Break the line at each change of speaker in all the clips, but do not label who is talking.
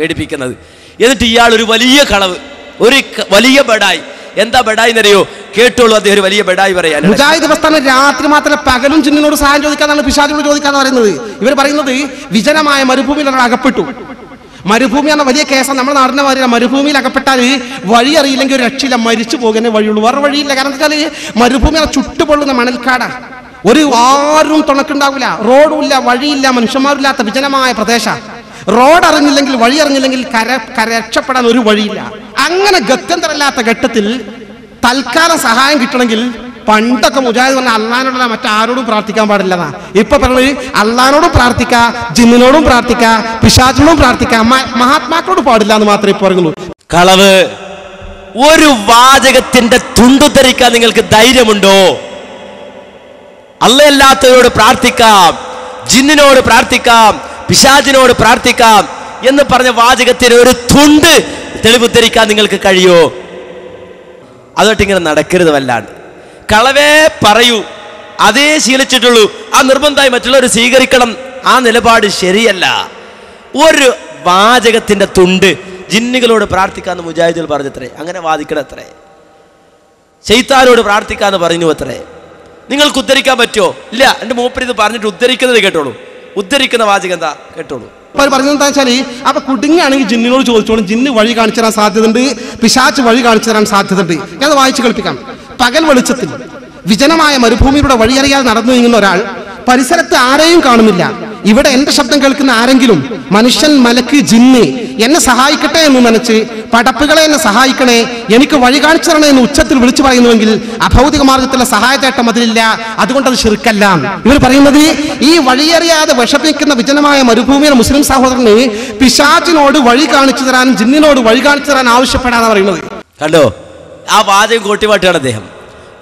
പേടിപ്പിക്കുന്നത്. എന്നിട്ട് ഇയാൾ ഒരു വലിയ കളവ് ഒരു വലിയ ബെഡായി. എന്താ ബെഡായി എന്നറിയോ? കേട്ടോളൂ അദ്ദേഹം ഒരു വലിയ ബെഡായി പറയാൻ.
മുജാഹിദ് രാത്രി മാത്രമേ പകലും ചിന്നിനോട് സഹായം ചോദിക്കാന്നാണ് പിശാചിനോട് ചോദിക്കാന്ന് പറയുന്നത്. ഇവർ പറയുന്നത് വിജനമായ മരുഭൂമിയിൽ അവർ അകപ്പെട്ടു. മരുഭൂമി എന്ന വലിയ കേസാണ് നമ്മുടെ നാടിന്റെ മാതിരി മരുഭൂമിയിൽ അകപ്പെട്ടാൽ വഴി അറിയില്ലെങ്കിൽ ഒരു രക്ഷയില്ല മരിച്ചു പോകുന്ന വഴിയുള്ളൂ. വേറെ വഴിയില്ല. കാരണം വെച്ചാൽ മരുഭൂമി എന്ന ചുട്ടുപൊള്ളുന്ന മണൽക്കാട. ഒരു ആരും തുണക്കുണ്ടാവില്ല റോഡും ഇല്ല വഴിയില്ല മനുഷ്യന്മാരില്ലാത്ത വിജനമായ പ്രദേശ. റോഡ് അറിഞ്ഞില്ലെങ്കിൽ വഴി അറിഞ്ഞില്ലെങ്കിൽ കര രക്ഷപ്പെടാൻ ഒരു വഴിയില്ല. അങ്ങനെ ഗത്യന്തരമില്ലാത്ത ഘട്ടത്തിൽ തൽക്കാലം സഹായം കിട്ടണമെങ്കിൽ പണ്ടൊക്കെ മുജാഹിദ് പറഞ്ഞ അള്ളഹാനോടല്ല മറ്റാരോടും പ്രാർത്ഥിക്കാൻ പാടില്ലതാ. ഇപ്പൊ പറഞ്ഞത് അള്ളഹാനോടും പ്രാർത്ഥിക്ക ജിന്നിനോടും പ്രാർത്ഥിക്ക പിശാചിനോടും പ്രാർത്ഥിക്ക മഹാത്മാക്കളോട് പാടില്ല എന്ന് മാത്രമേ പറയുള്ളൂ
കളവ് ഒരു വാചകത്തിന്റെ തുണ്ടു ധരിക്കാൻ നിങ്ങൾക്ക് ധൈര്യമുണ്ടോ? അല്ലയല്ലാത്തവരോട് പ്രാർത്ഥിക്കാം ജിന്നിനോട് പ്രാർത്ഥിക്കാം പിശാചിനോട് പ്രാർത്ഥിക്കാം എന്ന് പറഞ്ഞ വാചകത്തിന് ഒരു തുണ്ട് തെളിവുദ്ധരിക്കാൻ നിങ്ങൾക്ക് കഴിയോ? അതൊട്ട് ഇങ്ങനെ നടക്കരുത് വല്ലാണ്ട്. കളവേ പറയൂ. അതേ ശീലിച്ചിട്ടുള്ളൂ. ആ നിർബന്ധമായി മറ്റുള്ളവർ സ്വീകരിക്കണം. ആ നിലപാട് ശരിയല്ല. ഒരു വാചകത്തിന്റെ തുണ്ട് ജിന്നുകളോട് പ്രാർത്ഥിക്കാന്ന് മുജാഹിദുകൾ പറഞ്ഞത്രേ. അങ്ങനെ വാദിക്കണത്രേ. ചെയ്ത്താനോട് പ്രാർത്ഥിക്കാന്ന് പറഞ്ഞു അത്രേ നിങ്ങൾക്ക് ഉദ്ധരിക്കാൻ പറ്റുമോ? ഇല്ല. എന്റെ മൂപ്പരിത് പറഞ്ഞിട്ട് ഉദ്ധരിക്കുന്നത് കേട്ടോളൂ. ഉദ്ധരിക്കുന്ന വാചകം എന്താ? കേട്ടോളൂ.
അവർ എന്താ വെച്ചാൽ അപ്പൊ കുടുങ്ങാണെങ്കിൽ ജിന്നിനോട് ചോദിച്ചോളും ജിന്ന് വഴി കാണിച്ചു തരാൻ സാധ്യതയുണ്ട്? പിശാച്ച് വഴി കാണിച്ചു തരാൻ സാധ്യതയുണ്ട്? ഞാൻ വായിച്ചു കളിപ്പിക്കാം പകൽ വെളിച്ചത്തിൽ വിജനമായ മരുഭൂമിയിലൂടെ വഴിയറിയാതെ നടന്നു നീങ്ങുന്ന ഒരാൾ പരിസരത്ത് ആരെയും കാണുന്നില്ല. ഇവിടെ എന്റെ ശബ്ദം കേൾക്കുന്ന ആരെങ്കിലും മനുഷ്യൻ മലക്ക് ജിന്നി എന്നെ സഹായിക്കട്ടെ എന്ന് നനച്ച് പടപ്പുകളെ എന്നെ സഹായിക്കണേ എനിക്ക് വഴി കാണിച്ചു തരണേ എന്ന് ഉച്ചത്തിൽ വിളിച്ചു പറയുന്നുവെങ്കിൽ അഭൗതിക മാർഗത്തിലുള്ള സഹായത്തേട്ടം അതിലില്ല. അതുകൊണ്ട് അത് ശിർക്കല്ല. ഇവർ പറയുന്നത് ഈ വഴിയറിയാതെ വിഷമിക്കുന്ന വിജനമായ മരുഭൂമിയിലെ മുസ്ലിം സഹോദരന് പിശാചിനോട് വഴി കാണിച്ചു തരാനും ജിന്നിനോട് വഴി കാണിച്ചു തരാൻ ആവശ്യപ്പെടാന്ന് പറയുന്നത്.
കണ്ടോ? ആ വാചകം കോട്ടിവാട്ടാണ് അദ്ദേഹം.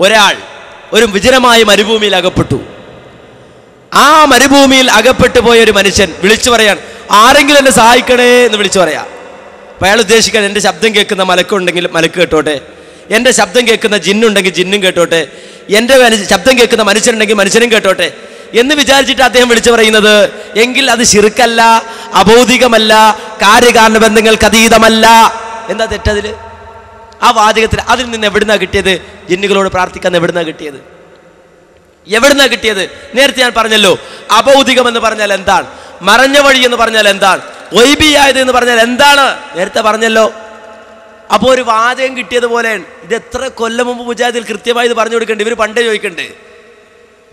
ഒരാൾ ഒരു വിജനമായ മരുഭൂമിയിൽ അകപ്പെട്ടു. ആ മരുഭൂമിയിൽ അകപ്പെട്ടു പോയ ഒരു മനുഷ്യൻ വിളിച്ചു പറയാൻ ആരെങ്കിലും എന്നെ സഹായിക്കണേ എന്ന് വിളിച്ചു പറയാം. അപ്പം അയാൾ ഉദ്ദേശിക്കാൻ എന്റെ ശബ്ദം കേൾക്കുന്ന മലക്കുണ്ടെങ്കിൽ മലക്ക് കേട്ടോട്ടെ. എന്റെ ശബ്ദം കേൾക്കുന്ന ജിന്നുണ്ടെങ്കിൽ ജിന്നും കേട്ടോട്ടെ. എന്റെ ശബ്ദം കേൾക്കുന്ന മനുഷ്യനുണ്ടെങ്കിൽ മനുഷ്യനും കേട്ടോട്ടെ. എന്ന് വിചാരിച്ചിട്ട് അദ്ദേഹം വിളിച്ചു പറയുന്നത് എങ്കിൽ അത് ശിർക്കല്ല അബൗദികമല്ല കാര്യകാരണ ബന്ധങ്ങൾക്ക് അതീതമല്ല. എന്താ തെറ്റതിൽ ആ വാചകത്തിൽ അതിൽ നിന്ന് എവിടുന്നാണ് കിട്ടിയത്? ജിന്നുകളോട് പ്രാർത്ഥിക്കാൻ എവിടുന്നാണ് കിട്ടിയത്? എവിടുന്നാ കിട്ടിയത്? നേരത്തെ ഞാൻ പറഞ്ഞല്ലോ അബൗദികം എന്ന് പറഞ്ഞാൽ എന്താണ്? മറഞ്ഞ വഴി എന്ന് പറഞ്ഞാൽ എന്താണ്? വൈബിയായത് എന്ന് പറഞ്ഞാൽ എന്താണ്? നേരത്തെ പറഞ്ഞല്ലോ അപ്പോൾ ഒരു വാചകം കിട്ടിയതുപോലെയാണ് ഇത് എത്ര കൊല്ലം മുമ്പ് മുജാഹിദിൽ കൃത്യമായി ഇത് പറഞ്ഞു കൊടുക്കേണ്ടത് ഇവർ പണ്ടേ ചോദിക്കണ്ടേ.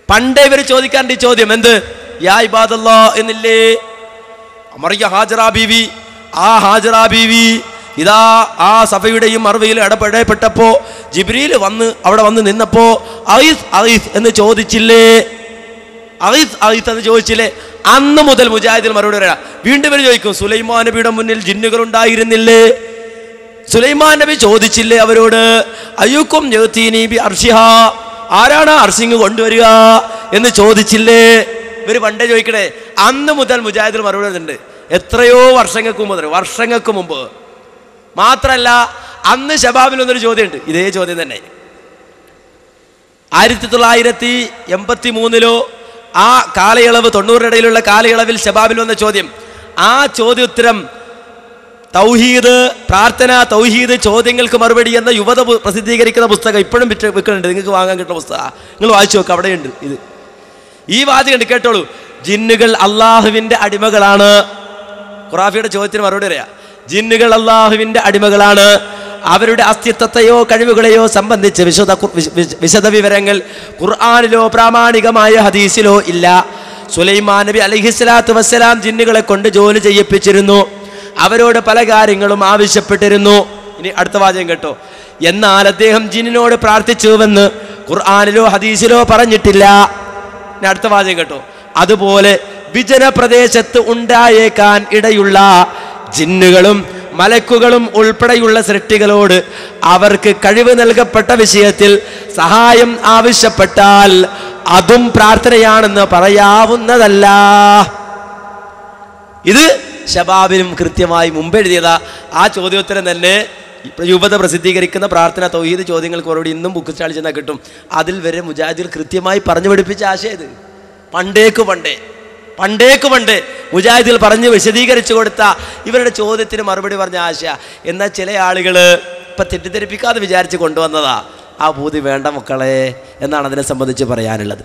പണ്ടേ ഇവർ ചോദിക്കാണ്ട് ഈ ചോദ്യം എന്ത്? യാ ഇബാദല്ലോ എന്നില്ലേ? അമറിയ ഹാജറ ബീവി. ആ ഹാജറ ബീവി ഇതാ ആ സഭയുടെയും മറുവയിൽ ഇടപെടപ്പെട്ടപ്പോ ജിബ്രീൽ വന്ന് അവിടെ വന്ന് നിന്നപ്പോ ഐസ് ഐസ് എന്ന് ചോദിച്ചില്ലേ? ഐസ് ഐസ് എന്ന് ചോദിച്ചില്ലേ? അന്ന് മുതൽ മുജാഹിദിൽ മറുപടി പറയാം. വീണ്ടും വരെ ചോദിക്കും സുലൈമാൻ നബിയുടെ മുന്നിൽ ജിന്നുകൾ ഉണ്ടായിരുന്നില്ലേ? സുലൈമാൻ നബി ചോദിച്ചില്ലേ അവരോട്? അയ്യൂക്കും ബി അർഷിഹ. ആരാണ് അർഷിങ് കൊണ്ടുവരിക? എന്ന് ചോദിച്ചില്ലേ? ഇവർ പണ്ടേ ചോദിക്കണേ. അന്ന് മുതൽ മുജാഹിദിൽ മറുപടി വരുന്നുണ്ട് എത്രയോ വർഷങ്ങൾക്ക് മുതൽ, വർഷങ്ങൾക്ക് മുമ്പ്. മാത്രല്ല അന്ന് ഷബാബിൽ ഒന്നൊരു ചോദ്യമുണ്ട്. ഇതേ ചോദ്യം തന്നെ. ആയിരത്തി തൊള്ളായിരത്തി എൺപത്തി മൂന്നിലോ ആ കാലയളവ് തൊണ്ണൂറിനിടയിലുള്ള കാലയളവിൽ ഷബാബിൽ വന്ന ചോദ്യം. ആ ചോദ്യോത്തരം തൗഹീദ് പ്രാർത്ഥന തൗഹീദ് ചോദ്യങ്ങൾക്ക് മറുപടി എന്ന യുവത പ്രസിദ്ധീകരിക്കുന്ന പുസ്തകം ഇപ്പോഴും വിറ്റ് വിൽക്കുന്നുണ്ട്. നിങ്ങൾക്ക് വാങ്ങാൻ കിട്ടുന്ന പുസ്തകം. നിങ്ങൾ വായിച്ചു നോക്കുക അവിടെയുണ്ട് ഇത്. ഈ വാചകം കേട്ടോളൂ. ജിന്നുകൾ അള്ളാഹുവിന്റെ അടിമകളാണ്. ഖുറാഫിയുടെ ചോദ്യത്തിന് മറുപടി പറയാ. ജിന്നുകൾ അള്ളാഹുവിന്റെ അടിമകളാണ്. അവരുടെ അസ്തിത്വത്തെയോ കഴിവുകളെയോ സംബന്ധിച്ച് വിശദ വിശദ വിവരങ്ങൾ ഖുർആാനിലോ പ്രാമാണികമായ ഹദീസിലോ ഇല്ല. സുലൈമാൻ നബി അലഹിസ്ലാത്തു വസ്സലാം ജിന്നുകളെ കൊണ്ട് ജോലി ചെയ്യിപ്പിച്ചിരുന്നു. അവരോട് പല കാര്യങ്ങളും ആവശ്യപ്പെട്ടിരുന്നു. ഇനി അടുത്ത വാചകം കേട്ടോ. എന്നാൽ അദ്ദേഹം ജിന്നിനോട് പ്രാർത്ഥിച്ചുവെന്ന് ഖുർആാനിലോ ഹദീസിലോ പറഞ്ഞിട്ടില്ല. ഇനി അടുത്ത വാചകം കേട്ടോ. അതുപോലെ വിജന പ്രദേശത്ത് ഉണ്ടായേക്കാൻ ഇടയുള്ള ജിന്നുകളും മലക്കുകളും ഉൾപ്പെടെയുള്ള സൃഷ്ടികളോട് അവർക്ക് കഴിവ് നൽകപ്പെട്ട വിഷയത്തിൽ സഹായം ആവശ്യപ്പെട്ടാൽ അതും പ്രാർത്ഥനയാണെന്ന് പറയാവുന്നതല്ല. ഇത് ഷബാബിനും കൃത്യമായി മുമ്പ് എഴുതിയതാ. ആ ചോദ്യോത്തരം തന്നെ രൂപത പ്രസിദ്ധീകരിക്കുന്ന പ്രാർത്ഥന തൗഹീദ് ചോദ്യങ്ങൾക്ക് ഓരോടി ഇന്നും ബുക്ക് സ്റ്റാളിൽ ചെന്നാൽ കിട്ടും. അതിൽ വരെ മുജാഹിദിൽ കൃത്യമായി പറഞ്ഞു പഠിപ്പിച്ച ആശയം ഇത്. പണ്ടേക്ക് പണ്ടേ. പണ്ടേക്ക് പണ്ട് മുജാഹിദിൽ പറഞ്ഞ് വിശദീകരിച്ചു കൊടുത്ത ഇവരുടെ ചോദ്യത്തിന് മറുപടി പറഞ്ഞ ആശ എന്നാൽ ചില ആളുകൾ ഇപ്പം തെറ്റിദ്ധരിപ്പിക്കാതെ വിചാരിച്ച് കൊണ്ടുവന്നതാ. ആ ഭൂതി വേണ്ട മക്കളെ എന്നാണ് അതിനെ സംബന്ധിച്ച് പറയാനുള്ളത്.